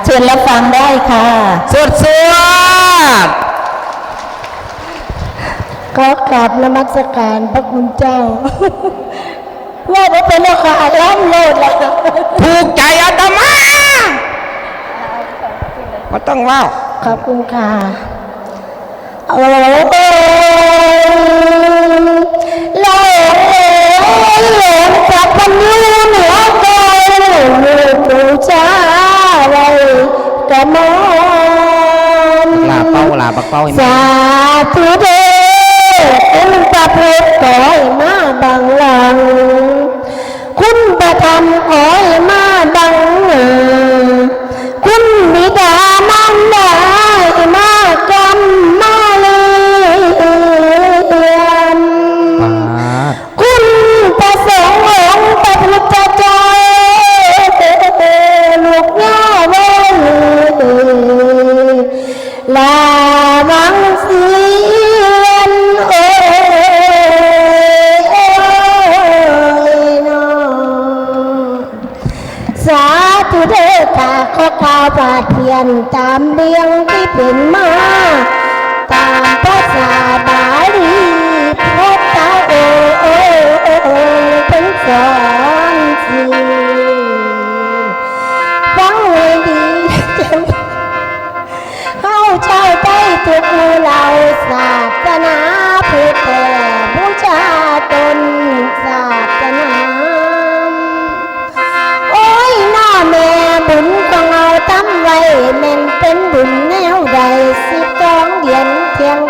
เชิญรับฟังได้ค่ะ สุดสุดก็กราบนมัสการพระคุณเจ้า ว่าว่าเป็นราคาล้ำโลดแล้วถูกใจอาตมามาต้องว่าขอบคุณค่ะโอ้โหเราาธุเดชข้าข้อข้าวปาเทียนตามเลี้ยงที่เป็นมาตามภาษาบาลีพบตาโอเอเอเอเป็นสอนสีฟังให้ดีเข้าใจได้ทุกเรา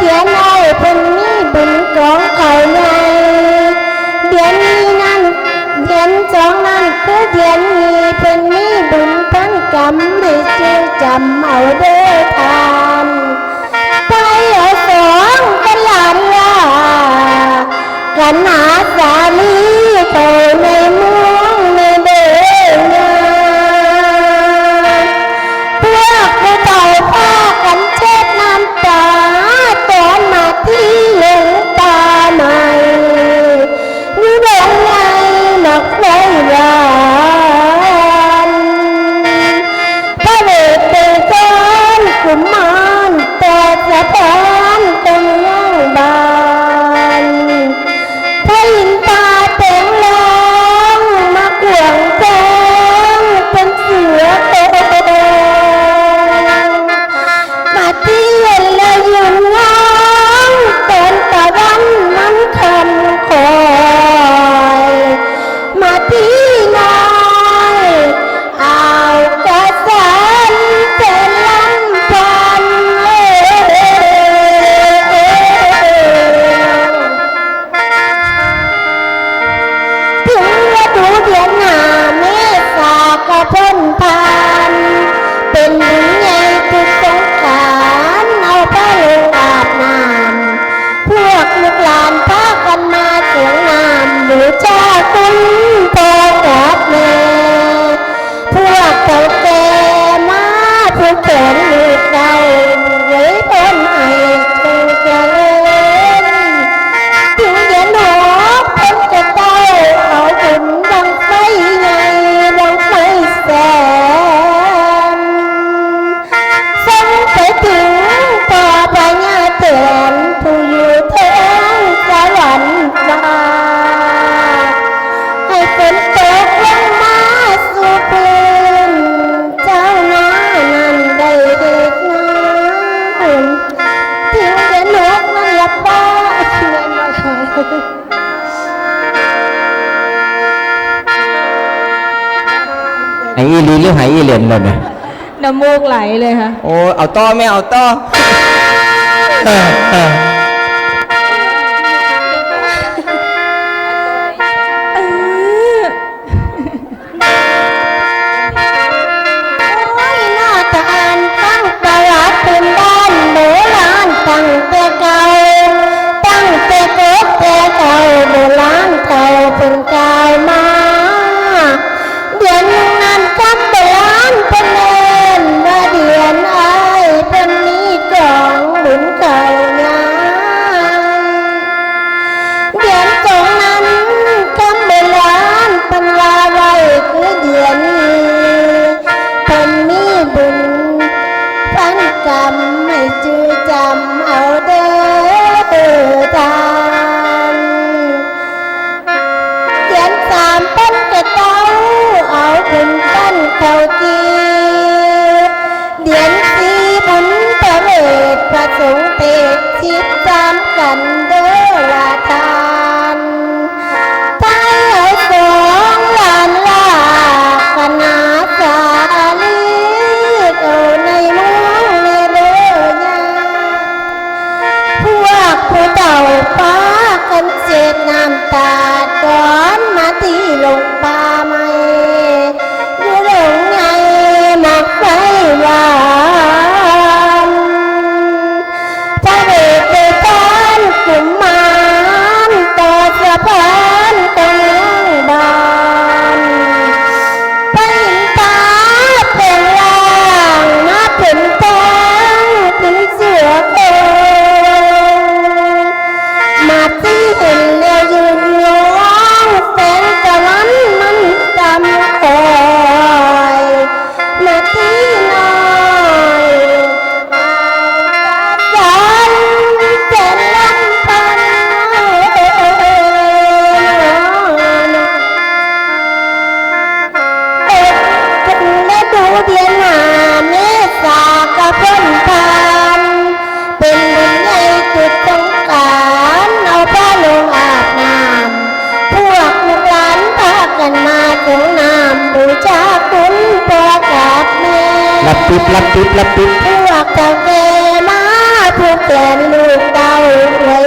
点็นเลยนะน้ำมูกไหลเลยค่ะ โอ้ เอาต่อไม่เอาต่อ บปิบลับปิบลับปิบพวกอจะแกมาทุกเกลืนลูกเดาไว้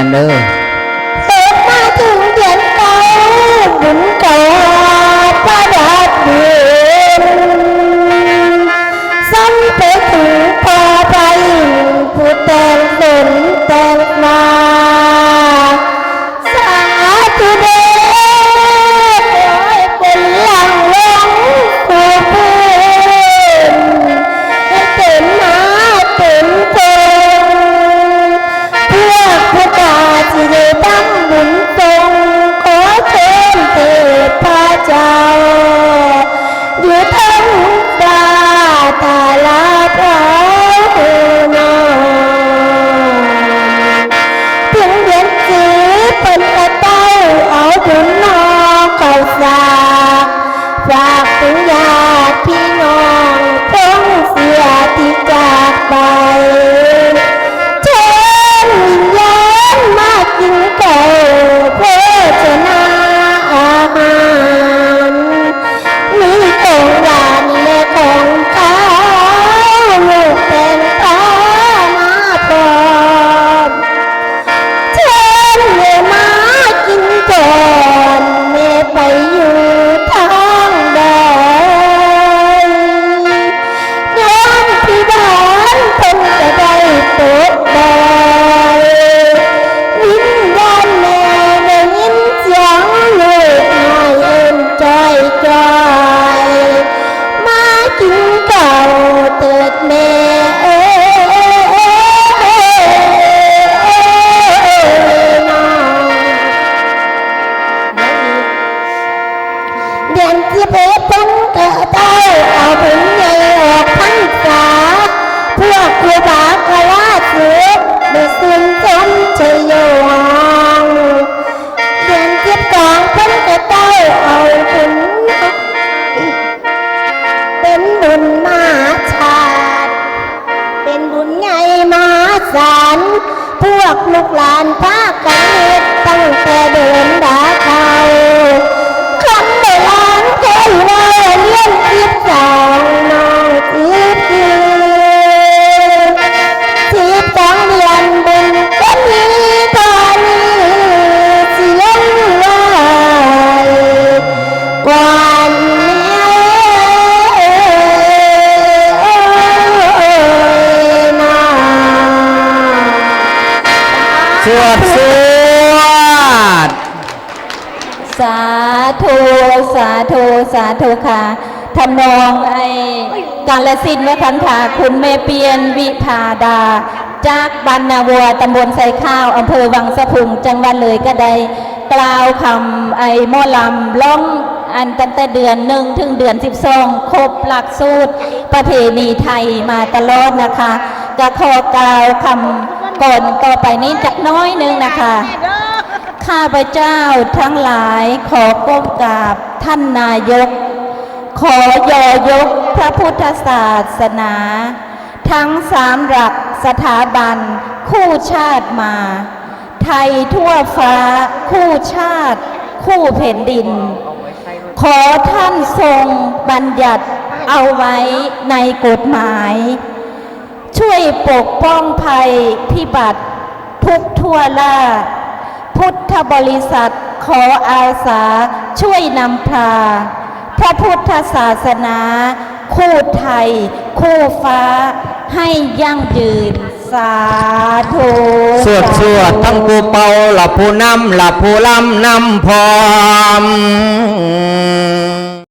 Alexander. ถึงญาติพี่น้องต้องเสียที่จากไป tanpa สาธุค่ะทำนองไอ้กาลสินธุ์วันค่ะคุณเมเปียนวิภาดา จากบ้านนาวัวตำบลไซข้าวอำเภอวังสะพุงจังหวัดเลยก็ได้กล่าวคำไอ้มอลำล่องอันตั้งแต่เดือนหนึ่งถึงเดือน12ครบหลักสูตรประเพณีไทยมาตลอดนะคะก็ขอกล่าวคำก่อนต่อไปนี้จักน้อยหนึงนะคะ ข้าพเจ้าทั้งหลายขอก้มกราบท่านนายก ขอยอยกพระพุทธศาสนา ทั้งสามหลักสถาบัน คู่ชาติมา ไทยทั่วฟ้า คู่ชาติ คู่แผ่นดิน ขอท่านทรงบัญญัติเอาไว้ในกฎหมาย ช่วยปกป้องภัยพิบัติทุกทั่วล่า พุทธบริษัทขออาสาช่วยนำพา พระพุทธศาสนา คู่ไทย คู่ฟ้า ให้ยั่งยืน สาธุสวดสวดทั้งผู้เป่าหลับผู้นำหลับผู้ลำนำพร้อม